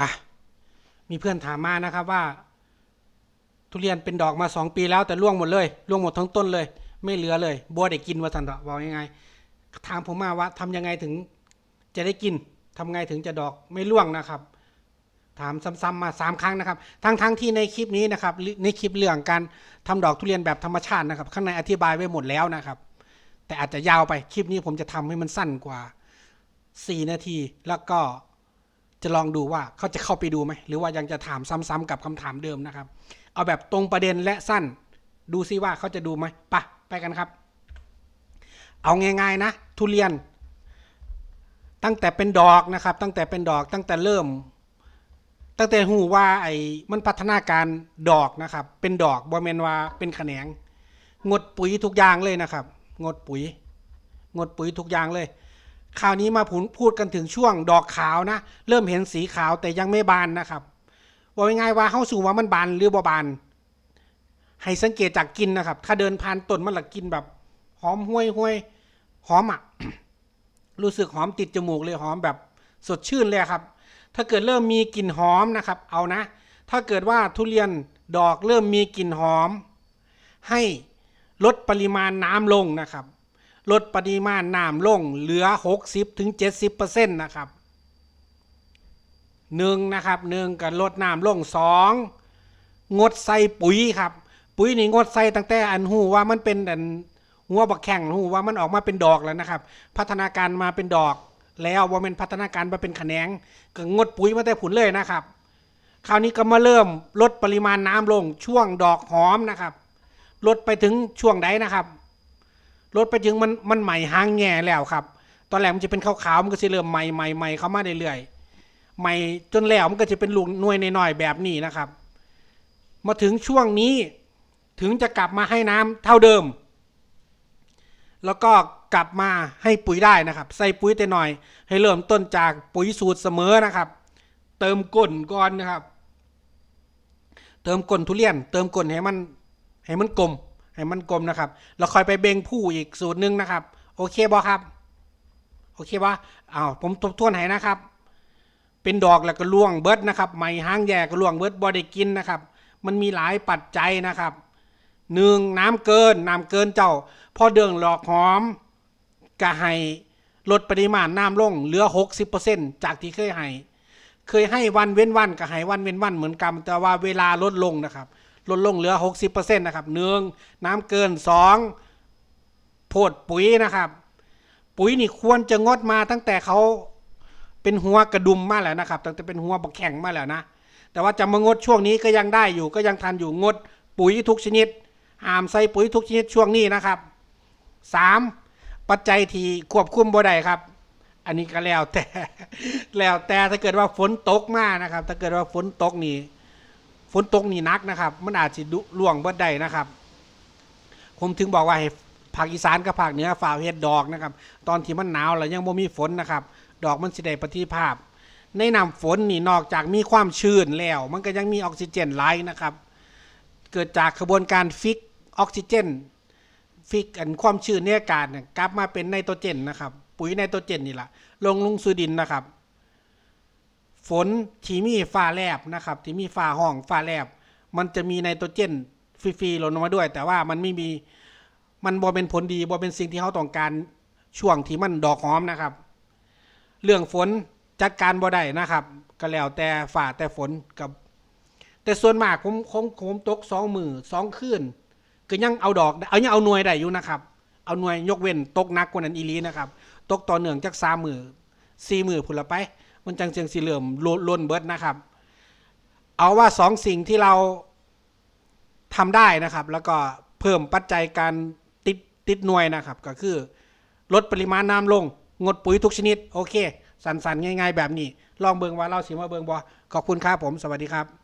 ปะมีเพื่อนถามมานะครับว่า ทุเรียนเป็นดอกมาสองปีแล้วแต่ร่วงหมดเลยร่วงหมดทั้งต้นเลย ไม่เหลือเลย บัวได้กินว่าสันตะบอกยังไงถามผมมาว่าทำยังไงถึงจะได้กินทำไงถึงจะดอกไม่ร่วงนะครับ ถามซ้ำๆมาสามครั้งนะครับ ทั้งๆทที่ในคลิปนี้นะครับ ในคลิปเรื่องการทำดอกทุเรียนแบบธรรมชาตินะครับ ข้างในอธิบายไว้หมดแล้วนะครับ แต่อาจจะยาวไปคลิปนี้ผมจะทำให้มันสั้นกว่า 4 นาทีแล้วก็ จะลองดูว่าเขาจะเข้าไปดูไหมหรือว่ายังจะถามซ้ำๆกับคำถามเดิมนะครับ เอาแบบตรงประเด็นและสั้น ดูซิว่าเขาจะดูไหมปะไปกันครับ เอาง่ายๆนะ ทุเรียน ตั้งแต่เป็นดอกนะครับ ตั้งแต่เป็นดอกตั้งแต่เริ่ม ตั้งแต่หูว่าไอ้มันพัฒนาการดอกนะครับ เป็นดอกบ่แมนว่าเป็นแขนง งดปุ๋ยทุกอย่างเลยนะครับ งดปุ๋ย งดปุ๋ยทุกอย่างเลย คราวนี้มาพูดพูดกันถึงช่วงดอกขาวนะ เริ่มเห็นสีขาวแต่ยังไม่บานนะครับว่าง่ายว่าเข้าสู่ว่ามันบานหรือบ่บาน ให้สังเกตจากกินนะครับ ถ้าเดินผ่านต้นมันละกินแบบหอมห้วยห้วยหอมอะรู้สึกหอมติดจมูกเลยหอมแบบสดชื่นเลยครับ ถ้าเกิดเริ่มมีกลิ่นหอมนะครับ เอานะ ถ้าเกิดว่าทุเรียนดอกเริ่มมีกลิ่นหอม ให้ลดปริมาณน้ำลงนะครับ ลดปริมาณน้ำลงเหลือ 60ถึง70นะครับหนึ่งนะครับหนึ่งกันลดน้ำลงสองงดใส่ปุ๋ยครับ ปุ๋ยนี่งดใส่ตั้งแต่อันหูว่ามันเป็นอันหัวบักแข่งหูว่ามันออกมาเป็นดอกแล้วนะครับ พัฒนาการมาเป็นดอกแล้วว่าเป็นพัฒนาการมาเป็นแขนงก็งดปุ๋ยมาแต่ผุนเลยนะครับ คราวนี้ก็มาเริ่มลดปริมาณน้ำลงช่วงดอกหอมนะครับ ลดไปถึงช่วงใดนะครับ ลดไปถึงมันมันใหม่หางแง่แล้วครับ ตอนแรกมันจะเป็นขาวๆมันก็จะเริ่มใหม่ใหม่ใหม่เข้ามาเรื่อยๆใหม่จนแล้วมันก็จะเป็นลูกหน่วยน้อยๆแบบนี้นะครับ มาถึงช่วงนี้ถึงจะกลับมาให้น้ำเท่าเดิม แล้วก็กลับมาให้ปุ๋ยได้นะครับ ใส่ปุ๋ยแต่หน่อย ให้เริ่มต้นจากปุ๋ยสูตรเสมอนะครับ เติมก้นก่อนนะครับ เติมก้นทุเรียน เติมก้นให้มันให้มันกลม ให้มันกลมนะครับแล้วค่อยไปเบ่งผู้อีกสูตรหนึ่งนะครับ โอเคบอครับ โอเคบออ้าวผมทบทวนให้นะครับ เป็นดอกแล้วก็ล่วงเบิดนะครับไหมห้างแย่ก็ล่วงเบิดบอได้กินนะครับ มันมีหลายปัจจัยนะครับหนึ่งน้ำเกินน้ำเกินเจ้า พอเดืองหลอกหอมก็ให้ลดปริมาณน้ำลงเหลือ 60%จากที่เคยให้ เคยให้วันเว้นวันก็ให้วันเว้นวันเหมือนกันแต่ว่าเวลาลดลงนะครับ ลดลงเหลือ 60%นะครับหนึ่งน้ำเกินสองโพดปุ๋ยนะครับ ปุ๋ยนี่ควรจะงดมาตั้งแต่เขาเป็นหัวกระดุมมาแล้วนะครับ ตั้งแต่เป็นหัวบักแข็งมาแล้วนะ แต่ว่าจะมางดช่วงนี้ก็ยังได้อยู่ก็ยังทันอยู่งดปุ๋ยทุกชนิดห้ามใส่ปุ๋ยทุกชนิดช่วงนี้นะครับสามปัจจัยที่ควบคุมบ่ได้ครับ อันนี้ก็แล้วแต่แล้วแต่ถ้าเกิดว่าฝนตกมากนะครับ ถ้าเกิดว่าฝนตกนี่ ฝนตกนี่นักนะครับ มันอาจจะดุล่วงเบิดได้นะครับ ผมถึงบอกว่าให้ภาคอีสานกับภาคเหนือฝ่าเฮ็ดดอกนะครับ ตอนที่มันหนาวแล้วยังบ่มีฝนนะครับ ดอกมันสิได้ประสิภาพ ในน้ำฝนนี่นอกจากมีความชื้นแล้ว มันก็ยังมีออกซิเจนไหลนะครับ เกิดจากกระบวนการฟิกออกซิเจน ฟิกอันความชื้นในอากาศกลับมาเป็นไนโตรเจนนะครับ ปุ๋ยไนโตรเจนนี่แหละลงลงสู่ดินนะครับ ฝนที่มีฟ้าแลบนะครับที่มีฟ้าห้องฟ้าแลบ มันจะมีไนโตรเจนฟรีๆหล่นลงมาด้วย แต่ว่ามันไม่มีมันบ่เป็นผลดีบ่เป็นสิ่งที่เขาต้องการช่วงที่มันดอกหอมนะครับ เรื่องฝนจัดการบ่ได้นะครับ ก็แล้วแต่ฝ่าแต่ฝนกับ แต่ส่วนมากผมผมผมตกสองมือสองคืนก็ยังเอาดอกเอายังเอาหน่วยได้อยู่นะครับ เอาหน่วยยกเว้นตกนักกว่านั้นอีลีนะครับ ตกต่อเนื่องจากสามมือสี่มือพุ่นละไป มันจังเสียงสีเหลื่อมลล้นเบิดนะครับ เอาว่าสองสิ่งที่เราทำได้นะครับ แล้วก็เพิ่มปัจจัยการติดติดหน่วยนะครับ ก็คือ ลดปริมาณน้ำลง งดปุ๋ยทุกชนิด โอเค สันๆง่าย ๆ แบบนี้ ลองเบิงว่าเราสิมาเบิงบอขอบคุณครับผม สวัสดีครับ